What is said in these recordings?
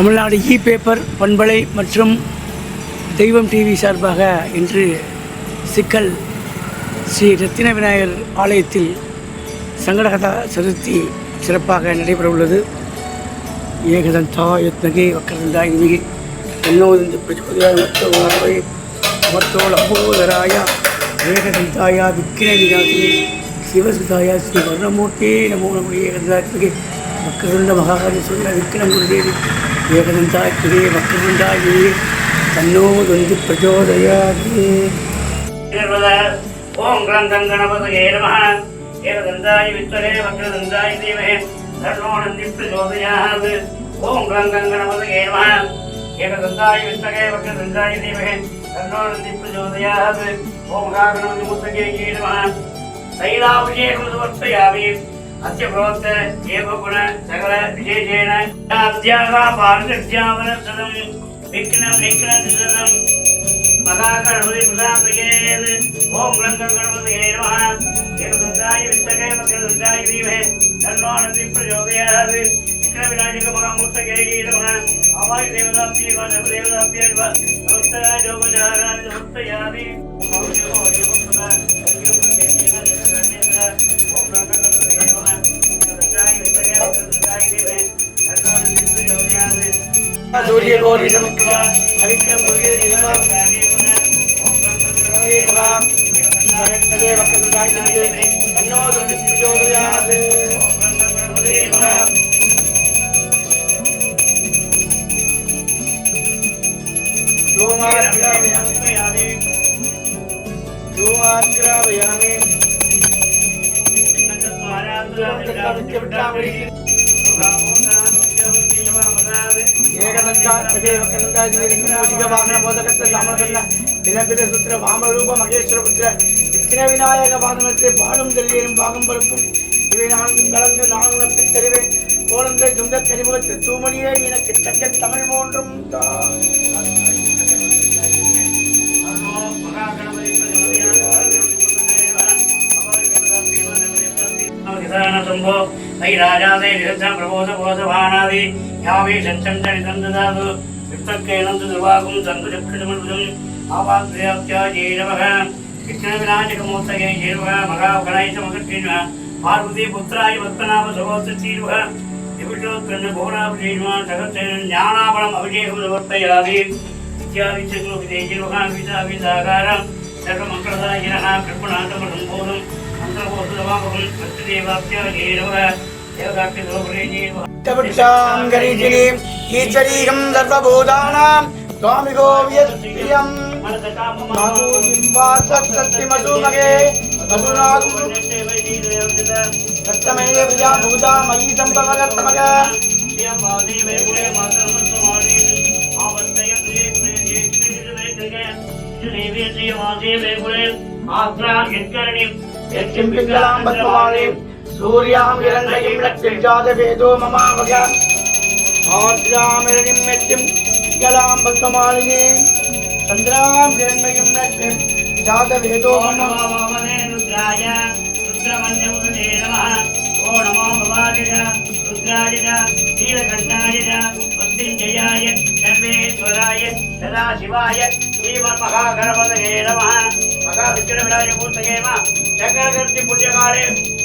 தமிழ்நாடு இ paper பண்பலை மற்றும் தெய்வம் டிவி சார்பாக இன்று சிக்கல் ஸ்ரீ ரத்தின விநாயகர் ஆலயத்தில் சங்கடகதா சதுர்த்தி சிறப்பாக நடைபெற உள்ளது ஏகதந்தா யத்னகே வக்கரந்தா இனிகி என்னோது பிரச்சோதயா மத்தோவை மத்தோ ஏகதந்தாயா விக்கிரவிநாசி சிவசுதாயா ஸ்ரீ வர்ணமூர்த்தியே நமோ நம ஏகதந்தாத்மகே வக்கரந்த மகாகாரி சொல்ல விக்ரம் குருதேவி ஏகதந்தாத்மகே வக்கரந்தாயே தன்னோதொந்து பிரச்சோதயாதே ஓம் கிரந்தம் கணபதே நம ஏகதந்தாய வித்தரே வக்ரதந்தாய தீமஹே தன்னோ நந்தி பிரச்சோதயாத் ஓம் கிரந்தம் கணபதே நம ஏகதந்தாய வித்தரே வக்ரதந்தாய தீமஹே தன்னோ நந்தி பிரச்சோதயாத் ஓம் ராகணம் முத்தகே நம தைலாபிஷேகம் சமர்ப்பயாமி அஸ்ய புரோத்த ஏவ குண சகல விசேஷேன அத்யாகா பாரதியாவனசதம் விக்னம் விக்னம் மகாகணபதி பிரசாதகேது ஓம் கணங்கள் கணபதியே நமः ஏகதந்தாய வித்தகே மக்கதந்தாய தீமே தன்னோ நந்தி பிரச்சோதயாத் விக்ன விநாயக மகாமூர்த்தகே நமः அவாய் தேவதாப்தியே நம தேவதாப்தியே நம. நமஸ்தராய ஜோபஜாராய நமஸ்தயாமி சூரிய கோரி நமக்கு அவிக்ரம் குருதேவி நமः யத்னகே வக்கரந்தாய இனிகி தன்னோதொந்து பிரச்சோதயாத் யோமாக்ராவயாமி யோமாக்ராவயாமி ஏகதந்தாத்மகே சுத்திர வாமரூப மகேஸ்வர விக்ன விநாயக பாதனத்தை பாடும் தெரியலும் பாகம் இவை நான்கும் கலந்து நான் உனக்கு தெரிவேன் கோலந்தை துந்த கரிமுகத்து தூமணியே எனக்கு தக்க தமிழ் மூன்றும் தான் யாவே செஞ்சந்தடி தந்ததாது வித்தக்கே நந்து நிர்வாகம் தந்துடக்கிடுமிருதும் ஆபாத்யாப்தியா ஜெயநமக விக்ன விநாயகமூர்த்தகே ஜெயநமக மகாகணேச மகற்றின்வ பார்வதி புத்திராய பத்மநாப சகோதர தீர்வ திவிஷோத்கண்ண போராபிஷேகமா சகத்தன் ஞானாபலம் அபிஷேகம் நிவர்த்தையாதி வித்யாவிச்சங்களுக்கு ஜெயநமக விதா விதாகாரம் சர்வமங்களதாயினா கிருப்பநாதமரம் போதும் மந்திரபோதுவாகவும் பத்து தேவாப்தியா தேவகாட்சி சோபரே ஜெயநமக தவிட்டாங்கரிஜினீம் ஈச்சரீகம் சர்வபூதானாம் சுவாமிகோ வியஸ்திரியம் மகூதிம்பாசக்தி மதுமகே மதுநாகும் சத்தமே பிரியா பூதா மயி சம்பவகர்த்தமக எச்சிம்பிக்கலாம் பத்மவானே சூர்யாம் இலங்கையும் லட்சிம் ஜாத வேதோ மமாவக ஆத்ராமிரணிம் மெச்சும் கலாம் பத்மமாலினே சந்திராம் கிரண்மையும் லட்சிம் ஜாத வேதோ மமா சதாசிவாய ஸ்ரீமன் மகாகணபதயே நம மகாவிக்கிரவிராஜ மூர்த்தயே நம சங்கரகர்த்தி புண்ணியகாரே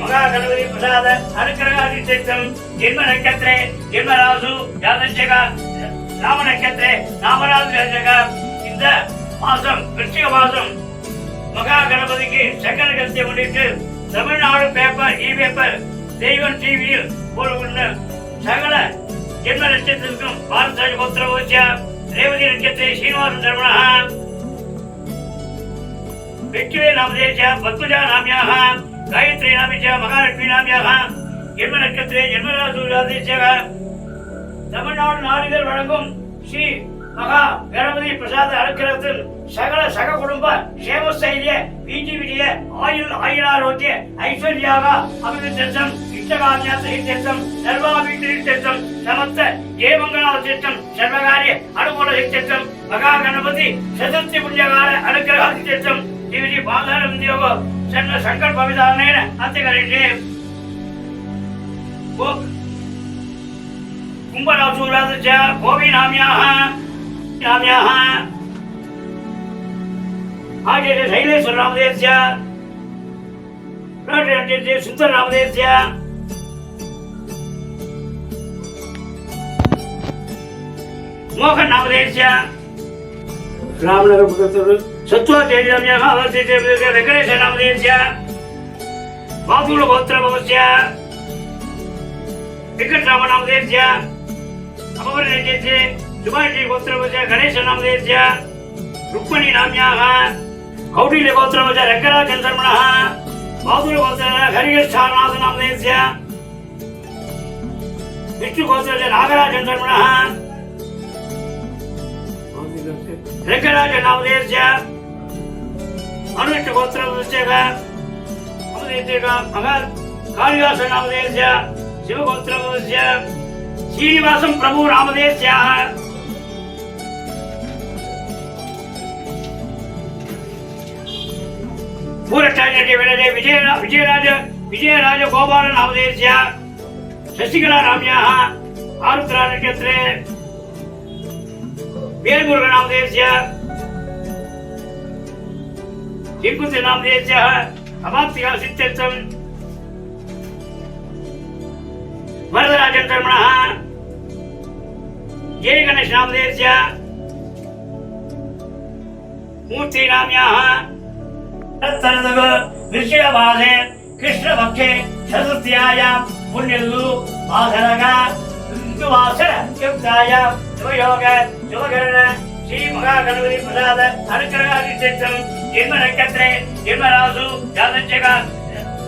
மகா கணபதி பிரசாத அனுக்கிரகாதி ஜென்ம நட்சத்திரே ஜென்மராசு யாதஞ்சக நாம நட்சத்திரே நாமராசு இந்த மாசம் Krishna கணபதிக்கு Sankara Tamil Nadu paper e paper தெய்வம் டிவியில் சகல ஜென்ம நட்சத்திரத்திற்கும் பாரதாஜ் புத்திர ரேவதி நட்சத்திர சீனிவாசன் தர்மனா வெற்றிவே நாமதேச பத்மஜா நாமியாக. காயத்ரி நாமிச்ச மகாலட்சுமி நாமியாக ஜென்ம நட்சத்திரே ஜென்மராசூராதிச்சக தமிழ்நாடு நாடுகள் வழங்கும் ஸ்ரீ மகா கணபதி பிரசாத அனுக்கிரகத்தில் சகல சக குடும்ப சேவசைரிய வீட்டிவிடிய ஆயுள் ஆயுளாரோக்கிய ஐஸ்வர்யாக அபிவிருத்தம் இஷ்டகாமியாசம் சர்வாபித்தம் சமஸ்த தேவங்களால திட்டம் சர்வகாரிய அனுகூல திட்டம் மகா கணபதி சதுர்த்தி புண்ணியகால அனுக்கிரக திட்டம் టీవీ బాధార ఉద్యోగం సన్న సంకల్ప విధానమైన అంతేకారండి కుంభరాజురాజు గోపీ నామ్యాహ నామ్యాహ ఆచార్య శైలేశ్వర రామదేశ్య సుందర రామదేశ్య మోహన్ రామదేశ్య రామనగర్ सत्त्वातेजम्यः अवस्थिते वेङ्कटेशनामधेयस्य वापुलगोत्रभवस्य वेङ्कटरामनामधेयस्य अपवर्णेत्यस्य सुभाषीगोत्रभवस्य गणेशनामधेयस्य रुक्मणीनाम्याः कौटिल्यगोत्रभवस्य रङ्गराजशर्मणः वापुलगोत्रः हरिगच्छानाथनामधेयस्य विष्णुगोत्रस्य नागराजशर्मणः रङ्गराजनामधेयस्य ಅನುಷ್ಠ ಗೋತ್ರ ಮಗರ್ ಕಾಳಿದಾಸ ನಾಮದೇಶ ಶಿವಗೋತ್ರ ಶ್ರೀನಿವಾಸಂ ಪ್ರಭು ನಾಮದೇಶ பூரட்டாச்சாரிய விடலே விஜய விஜயராஜ விஜயராஜ கோபாலன் அவதேசிய சசிகலா ராமியாக ஆருத்ரா நட்சத்திரே வேல்முருகன் அவதேசிய भिक्खुसेनाम्नेभ्यः अमाप्तिः सिद्ध्यर्थम् वरदराजकर्मणः ये गणेशनाम्नेभ्य मूर्तीनाम्याः तत्तरदव विषयमासे कृष्णपक्षे चतुर्थ्यायां पुण्यल्लु वासरगा ऋतुवासर युक्तायां शिवयोग शिवकरण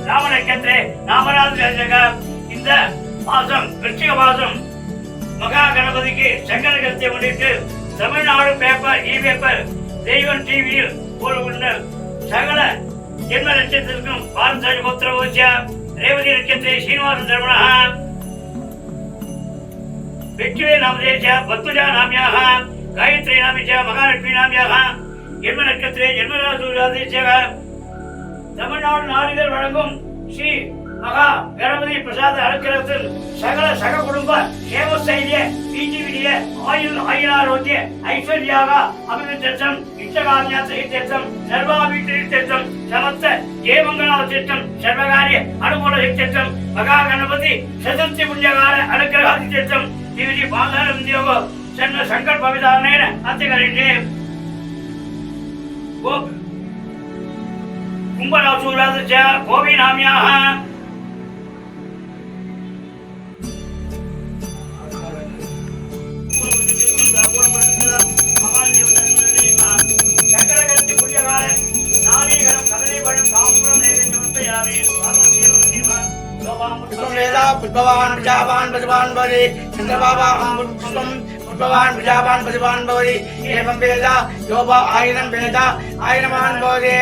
ராம நட்சத்திரே ராமராசு ஜாதஞ்சகா இந்த மாசம் கிருஷ்ணிக மாசம் மகா கணபதிக்கு சங்கரகத்தை முன்னிட்டு தமிழ்நாடு பேப்பர் இ பேப்பர் தெய்வம் டிவியில் ஒரு உள்ளர் சகல ஜென்ம நட்சத்திற்கும் பாரதாஜ் புத்திர ஓசியா ரேவதி நட்சத்திரே ஸ்ரீனிவாசன் தர்மனா வெற்றிவே நாமதேச பத்மஜா நாமியாக. காயத்ரி நாமிச்ச மகாலட்சுமி நாமியாக ஜென்ம நட்சத்திரே ஜென்மராசூராதேச்சக தமிழ்நாடு நாளிதழ் வழங்கும் ஸ்ரீ மகா கணபதி பிரசாத அனுக்கிரகத்தில் சகல சக குடும்ப சேவஸ்தைரிய பிஜிவிடிய ஆயுள் ஆயுளாரோக்கிய ஐஸ்வர்யாக அபிவிருத்தம் இஷ்டகாமியா சகித்தம் சர்வாபிவிருத்தம் சமஸ்த ஜெயமங்களாதித்தம் சர்வகாரிய அனுகூல சித்தம் மகா கணபதி சதுர்த்தி புண்ணியகால அனுகிரகாதித்தம் திவிதி பாதார உத்தியோக ಜನ್ಮ ಸಂಕಲ್ಪ ವಿಧಾನೇನ ಅತಿಗರಿಟಿ ಕುಂಭರಾಸೂರಾದ ಗೋವಿನಾಮ್ಯಾ पुष्पं वेदा पुष्पवान् प्रजावान् भगवान् भजे चन्द्रबाबा अम्बुष्पम् புஷ்பவான் விஜாபான் பதிவான் பவதி ஏவம் வேதா யோபா ஆயிரம் வேதா ஆயிரமான் பவதி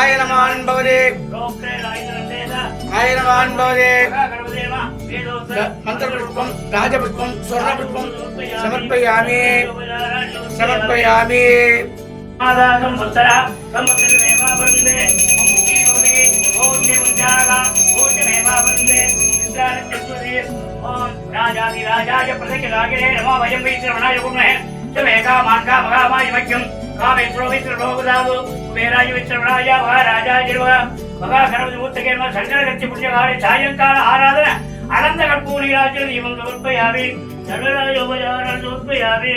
ஆயிரமான் பவதி ஆயிரமான் பவதி மந்திர புஷ்பம் ராஜ புஷ்பம் சுவர்ண புஷ்பம் சமர்ப்பயாமி சமர்ப்பயாமி ஓட்டமேவா வந்தே இந்திராண சத்வதே ஓம் ராஜாதி ராஜாய பிரதேக ராகிரே நமோ வயம் வைத்திரவனாய குணே சமேகா மான்கா மகாமாய மக்கியம் காமேஸ்வரோ வைத்திர லோகதாது குபேராய வைத்திரவனாய மகாராஜாஜிர்வ மகாகரவதிமூர்த்தகே நம சங்கரகத்தி புண்ணியகாலே சாயங்கால ஆராதன. அனந்த கற்பூரி ராஜர் இவங்க உற்பயாவே சகலாயோபயாரன் உற்பயாவே